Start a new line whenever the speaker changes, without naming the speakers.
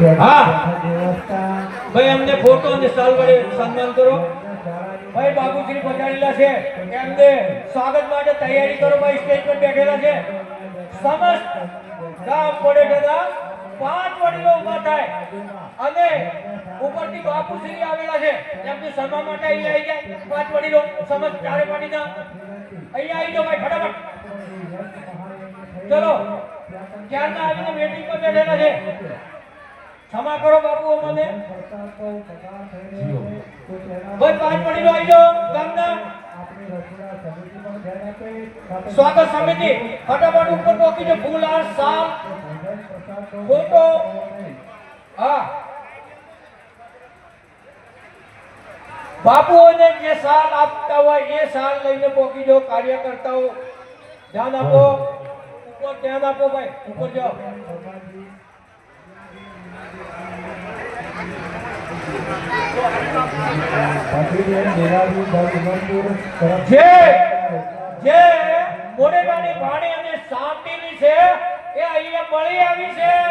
હા. ભાઈ, અમને ફોટો અને સાલ વડે સન્માન કરો. ભાઈ, બાબુશ્રી પધારેલા છે. એમને સ્વાગત માટે તૈયારી કરો. ભાઈ સ્ટેજ પર બેઠેલા છે. સમસ્ત ગામ પડેઠાના પાંચ વડીલો ઊભા થાય. અને ઉપરથી બાપુશ્રી આવેલા છે. એમને સન્માન માટે અહીંયા આવી જાય પાંચ વડીલો સમસ્ત ચારે પાટીના. અહીંયા આવી જાઓ ભાઈ, ફટાફટ. ચલો. ક્યારના આવીને મેટિંગ પર બેઠેલા છે. ક્ષમા કરો બાપુ અમને. ભાઈ પાંચ વડીલો આવી જાઓ ગામના. સ્વાગત સમિતિ. ફટાફટ ઉપર પહોંચી છે ફૂલ હાર સાલ. ફોટો હા. બાપુઓને જે સાલ આપતા હોય એ સાલ લઈને પોકી જો કાર્યકર્તાઓ. ધ્યાન આપો. ઉપર ધ્યાન આપો ભાઈ ઉપર જાઓ. જે જે મોડેટાની ભાણી અને શાંતિની છે એ અહીંયા મળી આવી છે.